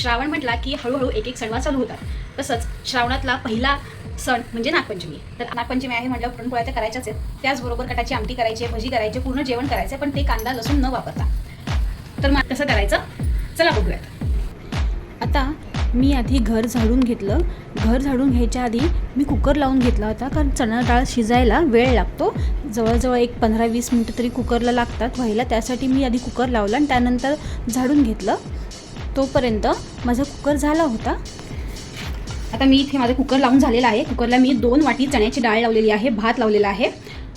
श्रावण म्हटला की हळूहळू एक एक सणवार चालू होतात. तसंच श्रावणातला पहिला सण म्हणजे नागपंचमी. तर नागपंचमी आहे म्हटलं पुरणपोळ्या तर करायच्याच आहेत. त्याचबरोबर कटाची आमटी करायची आहे भजी करायची पूर्ण जेवण करायचं आहे, पण ते कांदा लसूण न वापरता. तर मग कसं करायचं? चला बघूयात. आता मी आधी घर झाडून घेतलं. घर झाडून घ्यायच्या आधी मी कुकर लावून घेतला होता कारण चणा डाळ शिजायला वेळ लागतो. जवळजवळ एक पंधरा वीस मिनटं तरी कुकरला लागतात व्हायला. त्यासाठी मी आधी कुकर लावला आणि त्यानंतर झाडून घेतलं. तोपर्यंत माझा कुकर झाला होता. आता मी इथे माझा कुकर लावून झालेला आहे. कुकरला मी दोन वाटी चण्याची डाळ लावलेली आहे भात लावलेला आहे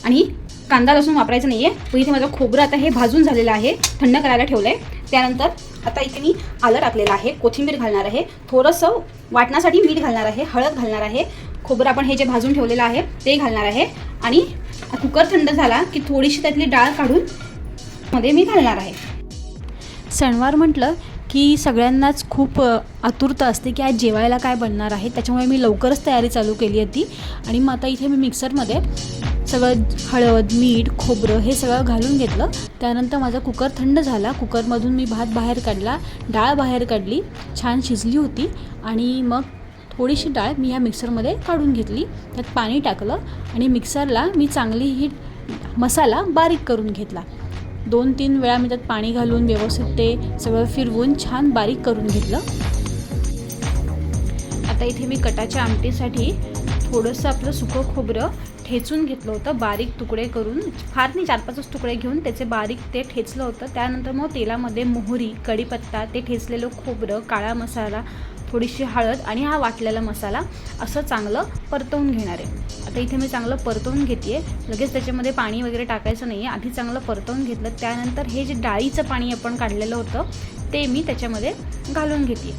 आणि कांदा लसूण वापरायचं नाही आहे पण इथे माझं खोबरं आता हे भाजून झालेलं आहे थंड करायला ठेवलं आहे त्यानंतर आता इथे मी आलं टाकलेलं आहे कोथिंबीर घालणार आहे थोडंसं वाटण्यासाठी मीठ घालणार आहे हळद घालणार आहे खोबरं आपण हे जे भाजून ठेवलेलं आहे ते घालणार आहे आणि कुकर थंड झाला की थोडीशी त्यातली डाळ काढून मध्ये मी घालणार आहे. सणवार म्हटलं की सगळ्यांनाच खूप आतुरता असते की आज जेवायला काय बनणार आहे. त्याच्यामुळे मी लवकरच तयारी चालू केली होती. आणि मग आता इथे मी मिक्सरमध्ये सगळं हळद मीठ खोबरं हे सगळं घालून घेतलं. त्यानंतर माझा कुकर थंड झाला. कुकरमधून मी भात बाहेर काढला. डाळ बाहेर काढली. छान शिजली होती. आणि मग थोडीशी डाळ मी ह्या मिक्सरमध्ये काढून घेतली. त्यात पाणी टाकलं. आणि मिक्सरला मी चांगली ही मसाला बारीक करून घेतला. दोन तीन वेळा मी त्यात पाणी घालून व्यवस्थित ते सगळं फिरवून छान बारीक करून घेतलं. आता इथे मी कटाच्या आमटीसाठी थोडंसं आपलं सुकं खोबरं ठेचून घेतलं होतं. बारीक तुकडे करून फार नाही चार पाचच तुकडे घेऊन त्याचे बारीक ते ठेचलं होतं. त्यानंतर मग तेलामध्ये मोहरी कढीपत्ता ते ठेचलेलं खोबरं काळा मसाला थोडीशी हळद आणि हा वाटलेला मसाला असं चांगलं परतवून घेणार आहे. आता इथे मी चांगलं परतवून घेते लगेच त्याच्यामध्ये पाणी वगैरे टाकायचं नाही आहे आधी चांगलं परतवून घेतलं. त्यानंतर हे जे डाळीचं पाणी आपण काढलेलं होतं ते मी त्याच्यामध्ये घालून घेते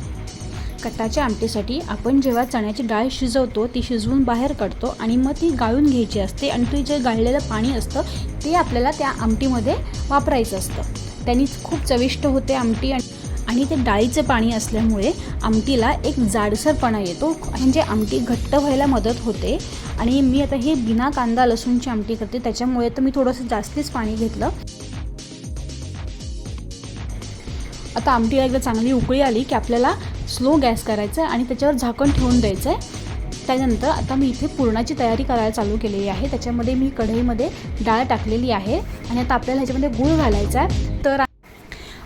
कटाच्या आमटीसाठी आपण जेव्हा चण्याची डाळ शिजवतो ती शिजवून बाहेर काढतो आणि मग ती गाळून घ्यायची असते आणि ते जे गाळलेलं पाणी असतं ते आपल्याला त्या आमटीमध्ये वापरायचं असतं. त्यांनी खूप चविष्ट होते आमटी आणि आणि ते डाळीचं पाणी असल्यामुळे आमटीला एक जाडसरपणा येतो. म्हणजे आमटी घट्ट व्हायला मदत होते. आणि मी आता हे बिना कांदा लसूणची आमटी करते. त्याच्यामुळे तर मी थोडंसं जास्तीच पाणी घेतलं. आता आमटीला एकदा चांगली उकळी आली की आपल्याला स्लो गॅस करायचा आहे आणि त्याच्यावर झाकण ठेवून द्यायचं आहे. त्यानंतर आता मी इथे पुरणाची तयारी करायला चालू केलेली आहे. त्याच्यामध्ये मी कढईमध्ये डाळ टाकलेली आहे. आणि आता आपल्याला ह्याच्यामध्ये गूळ घालायचा आहे. तर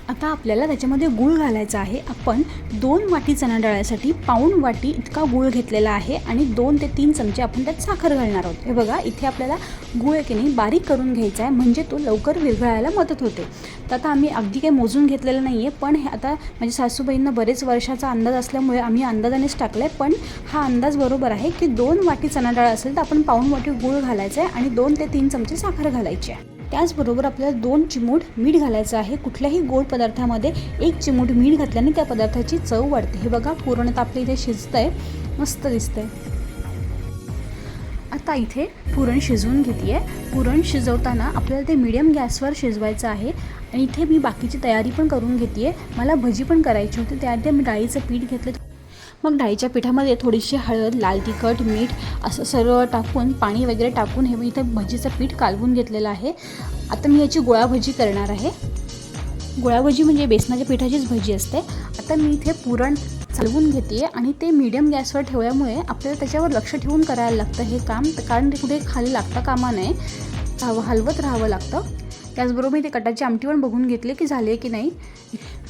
आता आपल्याला त्याच्यामध्ये गूळ घालायचा आहे. आपण दोन वाटी चणा डाळ्यासाठी पाऊण वाटी इतका गूळ घेतलेला आहे आणि दोन ते तीन चमचे आपण त्यात साखर घालणार आहोत. हे बघा इथे आपल्याला गूळ की नाही बारीक करून घ्यायचा आहे म्हणजे तो लवकर विरघळायला मदत होते. तर आता आम्ही अगदी काही मोजून घेतलेलं नाही आहे पण हे आता माझ्या सासूबाईंना बरेच वर्षाचा अंदाज असल्यामुळे आम्ही अंदाजानेच टाकलं आहे पण हा अंदाज बरोबर आहे की दोन वाटी चणा डाळ असेल तर आपण पाऊण वाटी गूळ घालायचा आहे आणि दोन ते तीन चमचे साखर घालायची आहे. त्याचबरोबर आपल्याला दोन चिमूट मीठ घालायचं आहे. कुठल्याही गोड पदार्थामध्ये एक चिमूट मीठ घातल्याने त्या पदार्थाची चव वाढते. हे बघा पूर्णतः आपल्या इथे शिजतंय. मस्त दिसतंय. आता इथे पुरण शिजवून घेते आहे पुरण शिजवताना आपल्याला ते मिडियम गॅसवर शिजवायचं आहे. आणि इथे मी बाकीची तयारी पण करून घेते आहे मला भजी पण करायची होती. त्यामध्ये मी डाळीचं पीठ घेतलं. मग डाळीच्या पिठामध्ये थोडीशी हळद लाल तिखट मीठ असं सर्व टाकून पाणी वगैरे टाकून हे मी इथं भजीचं पीठ कालवून घेतलेलं आहे. आता मी याची गोळाभजी करणार आहे. गोळाभजी म्हणजे बेसनाच्या पिठाचीच भजी असते. आता मी इथे पुरण चालवून घेते आणि ते मीडियम गॅसवर ठेवल्यामुळे आपल्याला त्याच्यावर लक्ष ठेवून करायला लागतं हे काम. कारण ते कुठे खाली लागता कामा नये. हवं हलवत राहावं लागतं. त्याचबरोबर मी ते कटाची आमटी पण बघून घेतले की झाले की नाही.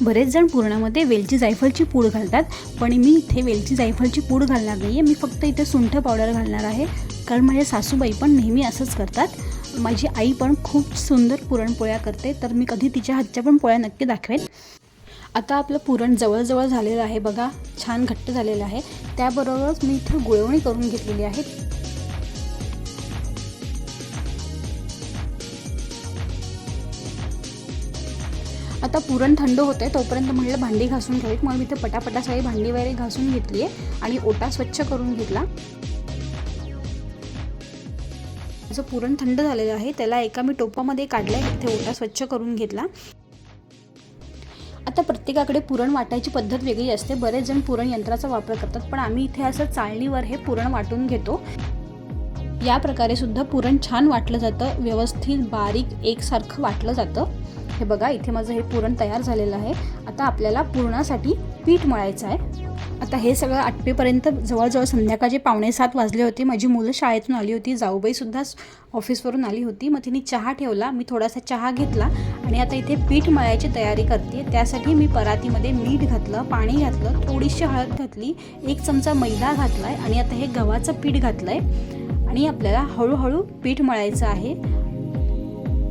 बरेच जण पुरणामध्ये वेलची जायफळची पूड घालतात पण मी इथे वेलची जायफळची पूड घालणार नाही आहे मी फक्त इथे सुंठ पावडर घालणार आहे. कारण माझ्या सासूबाई पण नेहमी असंच करतात. माझी आई पण खूप सुंदर पुरणपोळ्या करते तर मी कधी तिच्या हातच्या पण पोळ्या नक्की दाखवेन. आता आपलं पुरण जवळजवळ झालेलं आहे बघा छान घट्ट झालेलं आहे. त्याबरोबरच मी इथे गुळवणी करून घेतलेली आहे. आता पुरण थंड होते तोपर्यंत म्हटलं भांडी घासून घ्यावीत मग मी ते पटापटा सगळी भांडी वगैरे घासून घेतली आहे आणि ओटा स्वच्छ करून घेतला. असं पुरण थंड झालेलं आहे त्याला एका मी टोपामध्ये काढलं आहे इथे ओटा स्वच्छ करून घेतला. आता प्रत्येकाकडे पुरण वाटायची पद्धत वेगळी असते. बरेच जण पुरण यंत्राचा वापर करतात पण आम्ही इथे असं चाळणीवर हे पुरण वाटून घेतो. या प्रकारे सुद्धा पुरण छान वाटलं जातं. व्यवस्थित बारीक एकसारखं वाटलं जातं. हे बघा इथे माझं हे पुरण तयार झालेलं आहे. आता आपल्याला पुरणासाठी पीठ मळायचं आहे. आता हे सगळं आठवेपर्यंत जवळजवळ संध्याकाळचे पावणे सात वाजले होते. माझी मुलं शाळेतून आली होती. जाऊबाईसुद्धा ऑफिसवरून आली होती. मग तिने चहा ठेवला. मी थोडासा चहा घेतला आणि आता इथे पीठ मळायची तयारी करते त्यासाठी मी परातीमध्ये मीठ घातलं पाणी घातलं थोडीशी हळद घातली एक चमचा मैदा घातला आहे आणि आता हे गव्हाचं पीठ घातलं आहे आणि आपल्याला हळूहळू पीठ मळायचं आहे.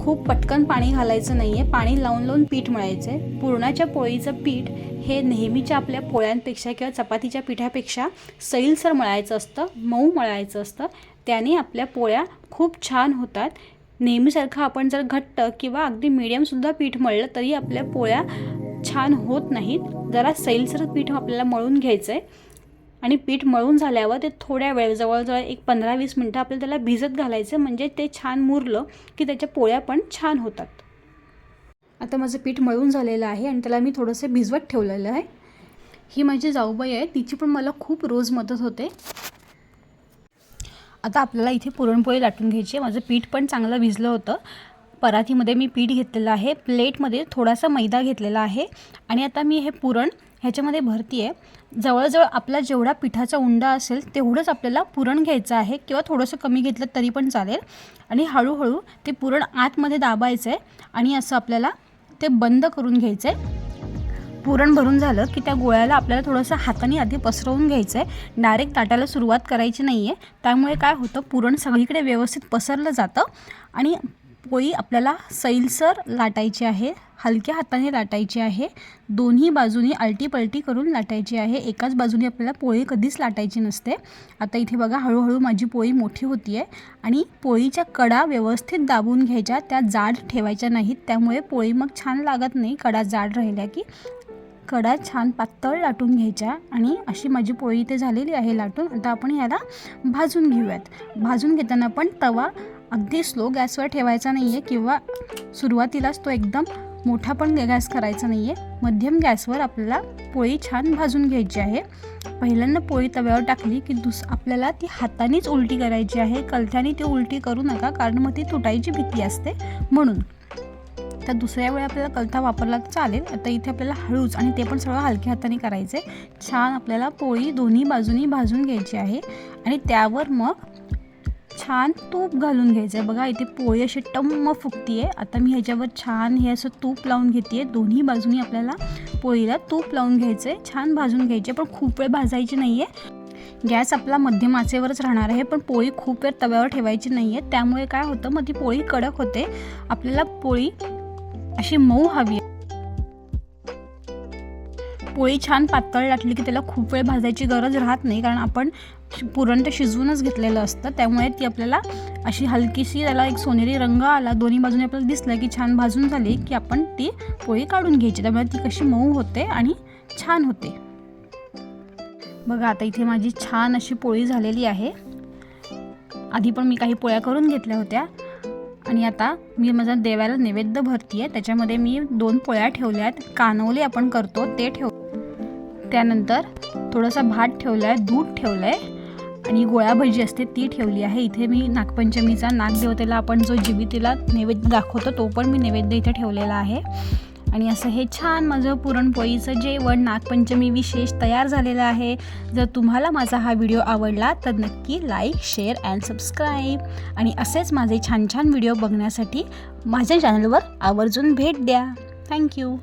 खूप पटकन पाणी घालायचं नाही आहे पाणी लावून लावून पीठ मळायचं आहे पुरणाच्या पोळीचं पीठ हे नेहमीच्या आपल्या पोळ्यांपेक्षा किंवा चपातीच्या पिठापेक्षा सैलसर मळायचं असतं मऊ मळायचं असतं. त्याने आपल्या पोळ्या खूप छान होतात. नेहमीसारखं आपण जर घट्ट किंवा अगदी मिडियमसुद्धा पीठ मळलं तरी आपल्या पोळ्या छान होत नाहीत. जरा सैलसर पीठ आपल्याला मळून घ्यायचं आहे आणि पीठ मळून झाल्यावर ते थोड्या वेळ जवळजवळ एक पंधरा वीस मिनटं आपल्याला त्याला भिजत घालायचं म्हणजे ते छान मुरलं की त्याच्या पोळ्या पण छान होतात. आता माझं पीठ मळून झालेलं आहे आणि त्याला मी थोडंसं भिजवत ठेवलेलं आहे. ही माझी जाऊबाई आहे. तिची पण मला खूप रोज मदत होते. आता आपल्याला इथे पुरणपोळी लाटून घ्यायची आहे. माझं पीठ पण चांगलं भिजलं होतं. परातीमध्ये मी पीठ घेतलेलं आहे. प्लेटमध्ये थोडासा मैदा घेतलेला आहे. आणि आता मी हे पुरण ह्याच्यामध्ये भरती आहे. जवळजवळ आपला जेवढा पिठाचा उंडा असेल तेवढंच आपल्याला पुरण घ्यायचं आहे किंवा थोडंसं कमी घेतलं तरी पण चालेल. आणि हळूहळू ते पुरण आतमध्ये दाबायचं आहे आणि असं आपल्याला ते बंद करून घ्यायचं आहे पुरण भरून झालं की त्या गोळ्याला आपल्याला थोडंसं हाताने आधी पसरवून घ्यायचं आहे डायरेक्ट ताटाला सुरुवात करायची नाही आहे त्यामुळे काय होतं पुरण सगळीकडे व्यवस्थित पसरलं जातं आणि पोळी आपल्याला सैलसर लाटायची आहे हलक्या हाताने लाटायची आहे दोन्ही बाजूनी आलटी पलटी करून लाटायची आहे. एकाच बाजूने आपल्याला पोळी कधीच लाटायची नसते. आता इथे बघा हळूहळू माझी पोळी मोठी होती आहे आणि पोळीच्या कडा व्यवस्थित दाबून घ्यायच्या. त्या जाड ठेवायच्या नाहीत त्यामुळे पोळी मग छान लागत नाही. कडा जाड राहिल्या की कडा छान पातळ लाटून घ्यायच्या आणि अशी माझी पोळी इथे झालेली आहे लाटून. आता आपण ह्याला भाजून घेऊयात. भाजून घेताना पण तवा अगदी स्लो गॅसवर ठेवायचा नाही आहे किंवा सुरुवातीलाच तो एकदम मोठा पण गॅस करायचा नाही आहे मध्यम गॅसवर आपल्याला पोळी छान भाजून घ्यायची आहे. पहिल्यांदा पोळी तव्यावर टाकली की दुस आपल्याला ती हातानेच उलटी करायची आहे. कलथ्याने ती उलटी करू नका कारण मग ती तुटायची भीती असते. म्हणून तर दुसऱ्या वेळी आपल्याला कलथा वापरला चालेल. आता इथे आपल्याला हळूच आणि ते पण सगळं हलक्या हाताने करायचं आहे छान आपल्याला पोळी दोन्ही बाजूनी भाजून घ्यायची आहे. आणि त्यावर मग छान तूप घालून घ्यायचं आहे बघा इथे पोळी अशी टम्म फुगती आहे आता मी ह्याच्यावर छान हे असं तूप लावून घेते दोन्ही बाजूनी आपल्याला पोळीला तूप लावून घ्यायचं आहे छान भाजून घ्यायची आहे पण खूप वेळ भाजायची नाही आहे गॅस आपला मध्यम आचेवरच राहणार आहे पण पोळी खूप वेळ तव्यावर ठेवायची नाही आहे त्यामुळे काय होतं मग ती पोळी कडक होते. आपल्याला पोळी अशी मऊ हवी आहे. पोळी छान पातळ लाटली की त्याला खूप वेळ भाजायची गरज राहत नाही कारण आपण पुरण ते शिजवूनच घेतलेलं असतं. त्यामुळे ती आपल्याला अशी हलकीशी त्याला एक सोनेरी रंग आला दोन्ही बाजूने आपल्याला दिसलं की छान भाजून झाली की आपण ती पोळी काढून घ्यायची. त्यामुळे ती कशी मऊ होते आणि छान होते. बघा आता इथे माझी छान अशी पोळी झालेली आहे. आधी पण मी काही पोळ्या करून घेतल्या होत्या आणि आता मी माझा देवाला नैवेद्य भरती आहे त्याच्यामध्ये मी दोन पोळ्या ठेवल्या आहेत. कानवले आपण करतो ते ठेव त्यानंतर थोडासा भात ठेवला आहे दूध ठेवलं आहे आणि गोळ्या भजी असते ती ठेवली आहे. इथे मी नागपंचमीचा नागदेवतेला आपण जो जीवितेला नैवेद्य दाखवतो तो पण मी नैवेद्य इथे ठेवलेला आहे. आणि असं हे छान माझं पुरणपोळीचं जेवण नागपंचमी विशेष तयार झालेलं आहे. जर तुम्हाला माझा हा व्हिडिओ आवडला तर नक्की लाईक शेअर अँड सबस्क्राईब आणि असेच माझे छान छान व्हिडिओ बघण्यासाठी माझ्या चॅनलवर आवर्जून भेट द्या. थँक्यू